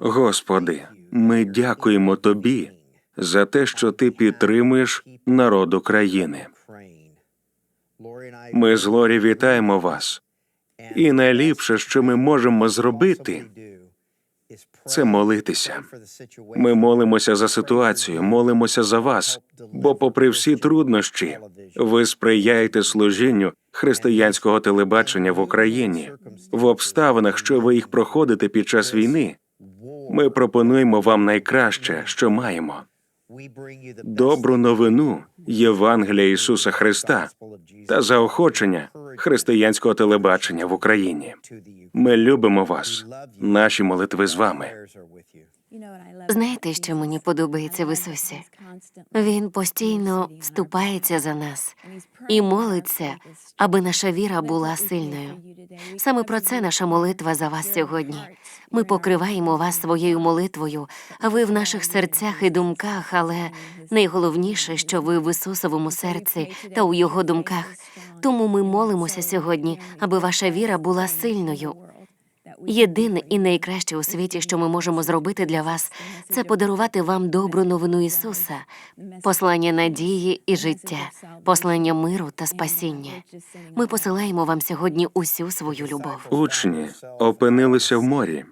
Господи, ми дякуємо Тобі за те, що Ти підтримуєш народ України. Ми з Лорі вітаємо вас. І найліпше, що ми можемо зробити, це молитися. Ми молимося за ситуацію, молимося за вас, бо, попри всі труднощі, ви сприяєте служінню християнського телебачення в Україні в обставинах, що ви їх проходите під час війни. Ми пропонуємо вам найкраще, що маємо добру новину Євангелія Ісуса Христа та заохочення християнського телебачення в Україні. Ми любимо вас. Наші молитви з вами. Знаєте, що мені подобається в Ісусі? Він постійно вступається за нас і молиться, аби наша віра була сильною. Саме про це наша молитва за вас сьогодні. Ми покриваємо вас своєю молитвою, а ви в наших серцях і думках, але найголовніше, що ви в Ісусовому серці та у Його думках. Тому ми молимося сьогодні, аби ваша віра була сильною. Єдине і найкраще у світі, що ми можемо зробити для вас, це подарувати вам добру новину Ісуса, послання надії і життя, послання миру та спасіння. Ми посилаємо вам сьогодні усю свою любов. Учні опинилися в морі.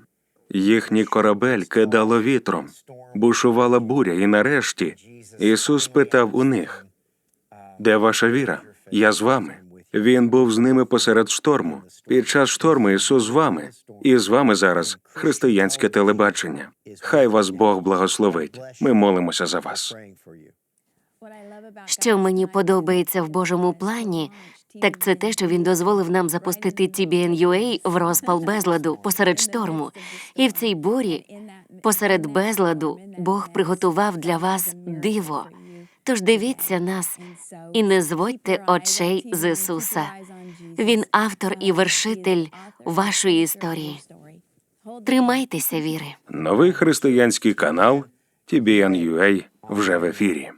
Їхній корабель кидало вітром, бушувала буря, і нарешті Ісус питав у них: Де ваша віра? Я з вами. Він був з ними посеред шторму. Під час шторму Ісус з вами, і з вами зараз християнське телебачення. Хай вас Бог благословить. Ми молимося за вас. Що мені подобається в Божому плані, так це те, що він дозволив нам запустити TBN.UA в розпал безладу посеред шторму. І в цій бурі, посеред безладу, Бог приготував для вас диво. Тож дивіться нас і не зводьте очей з Ісуса. Він автор і вершитель вашої історії. Тримайтеся віри. Новий християнський канал TBN.UA вже в ефірі.